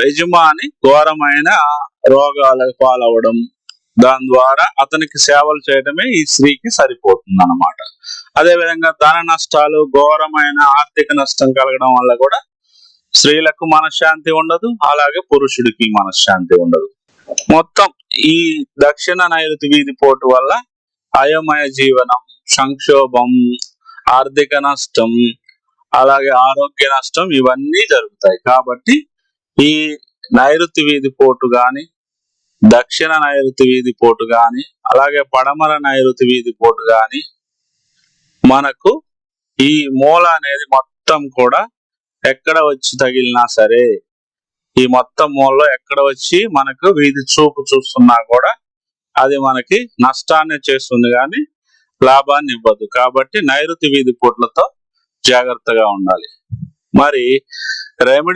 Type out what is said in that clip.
యజమాని ఘోరమైన రోగాలకు పాలవడం. దాని ద్వారా అతనికి సేవలు చేయడమే ఈ స్త్రీకి సరిపోతుంది అనమాట అదేవిధంగా ధన నష్టాలు ఘోరమైన ఆర్థిక నష్టం కలగడం వల్ల కూడా స్త్రీలకు మనశ్శాంతి ఉండదు అలాగే పురుషుడికి మనశ్శాంతి ఉండదు. మొత్తం ఈ దక్షిణ నైరుతి వీధి పోటు వల్ల అయోమయ జీవనం సంక్షోభం ఆర్థిక నష్టం అలాగే ఆరోగ్య నష్టం ఇవన్నీ జరుగుతాయి. కాబట్టి ఈ నైరుతి వీధి పోటు గాని దక్షిణ నైరుతి వీధి పోటు గాని అలాగే పడమర నైరుతి వీధి పోటు గాని మనకు ఈ మూల అనేది మొత్తం కూడా ఎక్కడ వచ్చి తగిలినా సరే ఈ మొత్తం మూలలో ఎక్కడ వచ్చి మనకు వీధి చూపు చూస్తున్నా కూడా అది మనకి నష్టాన్ని చేస్తుంది కానీ లాభాన్ని ఇవ్వదు. కాబట్టి నైరుతి వీధి పూట్లతో జాగ్రత్తగా ఉండాలి. మరి రెమెడీ